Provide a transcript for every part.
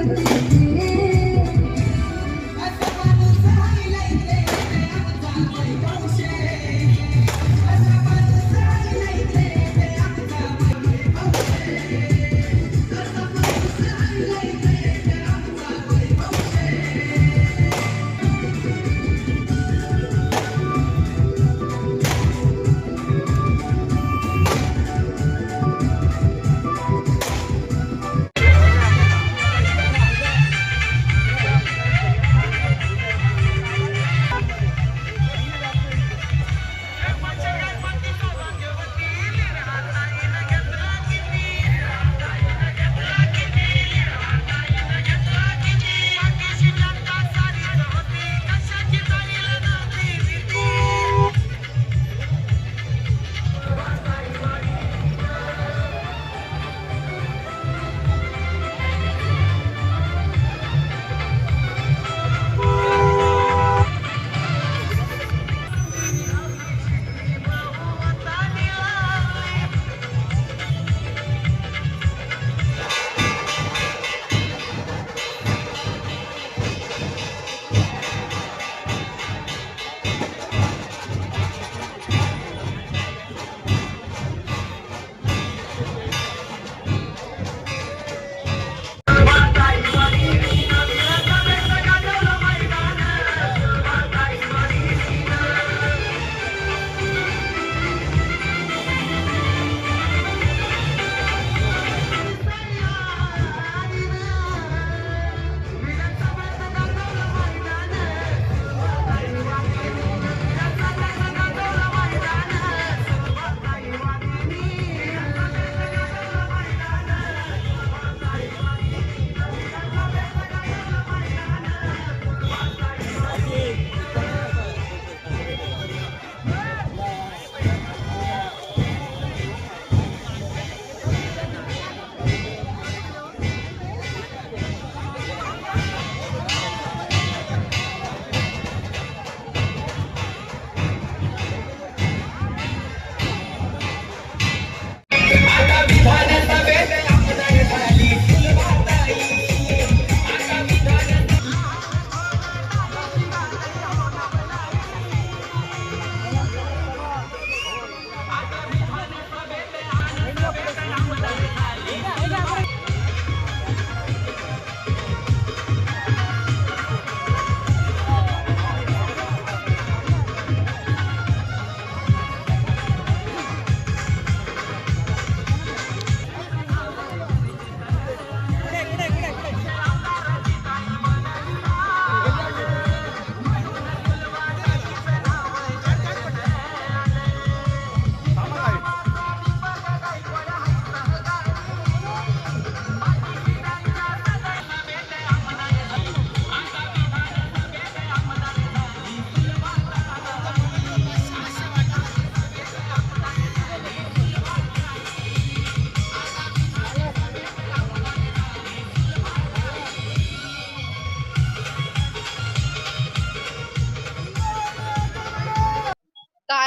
Thank you.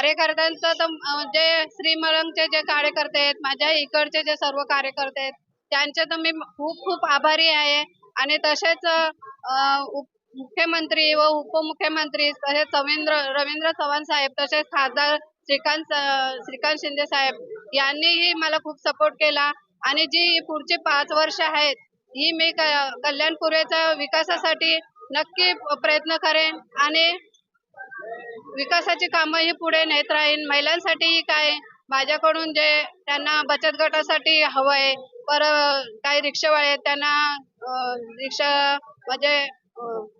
कार्यकर्त्यांचं तर म्हणजे श्रीमरंगचे जे कार्यकर्ते आहेत माझ्या इकडचे जे सर्व कार्यकर्ते आहेत त्यांचे तर मी खूप खूप आभारी आहे. आणि तसेच उप- मुख्यमंत्री व उपमुख्यमंत्री तसेच रवींद्र रवींद्र चव्हाण साहेब तसेच खासदार श्रीकांत श्रीकांत शिंदे साहेब यांनीही मला खूप सपोर्ट केला. आणि जी पुढची पाच वर्ष आहेत ही मी क- कल्याणपुरेच्या विकासासाठी नक्की प्रयत्न करेन. आणि विकासाची कामं ही पुढे नेत राहीन. महिलांसाठीही काय? माझ्याकडून जे त्यांना बचत गटासाठी हवंय पर काही रिक्षावाले आहेत त्यांना रिक्षा म्हणजे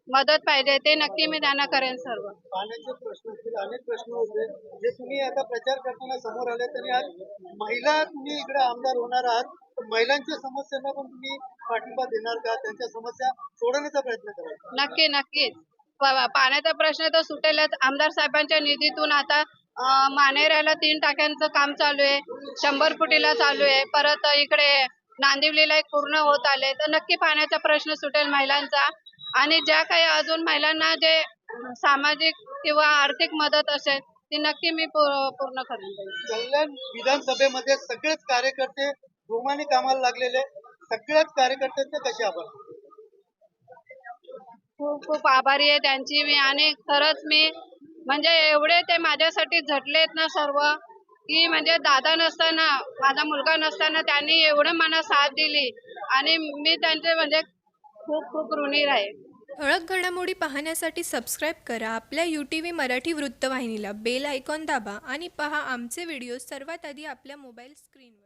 मदत पाहिजे ते नक्की मी त्यांना करेन सर्व. पाण्याचे प्रश्न असतील अनेक प्रश्न होते. जे तुम्ही आता प्रचार करताना समोर आले तरी आज महिला तुम्ही इकडे आमदार होणार आहात तर महिलांच्या समस्यांना पण तुम्ही पाठिंबा देणार का? त्यांच्या समस्या सोडवण्याचा प्रयत्न कराल नक्की नक्कीच. पाण्याचा प्रश्न तर सुटेलच. आमदार साहेबांच्या निधीतून आता मानेऱ्याला तीन टाक्यांचं काम चालू आहे. शंभर फुटीला चालू आहे. परत इकडे नांदिवलीला एक पूर्ण होत आले तर नक्की पाण्याचा प्रश्न सुटेल महिलांचा. आणि ज्या काही अजून महिलांना जे सामाजिक किंवा आर्थिक मदत असेल ती नक्की मी पूर्ण करेन कल्याण विधानसभेमध्ये सगळेच कार्यकर्ते जोमाने कामाला लागलेले सगळ्याच कार्यकर्त्यांचे कसे आभार खूप खूप आभारी आहे त्यांची. मी आणि खरंच मी म्हणजे एवढे ते माझ्यासाठी झटलेत ना सर्व की म्हणजे दादा नसताना माझा मुलगा नसताना त्यांनी एवढं मला साथ दिली आणि मी त्यांचे म्हणजे खूप खूप ऋणी राहील ठळक घडामोडी पाहण्यासाठी सबस्क्राईब करा. आपल्या यू टी व्ही मराठी वृत्तवाहिनीला बेल आयकॉन दाबा आणि पहा आमचे व्हिडिओ सर्वात आधी आपल्या मोबाईल स्क्रीनवर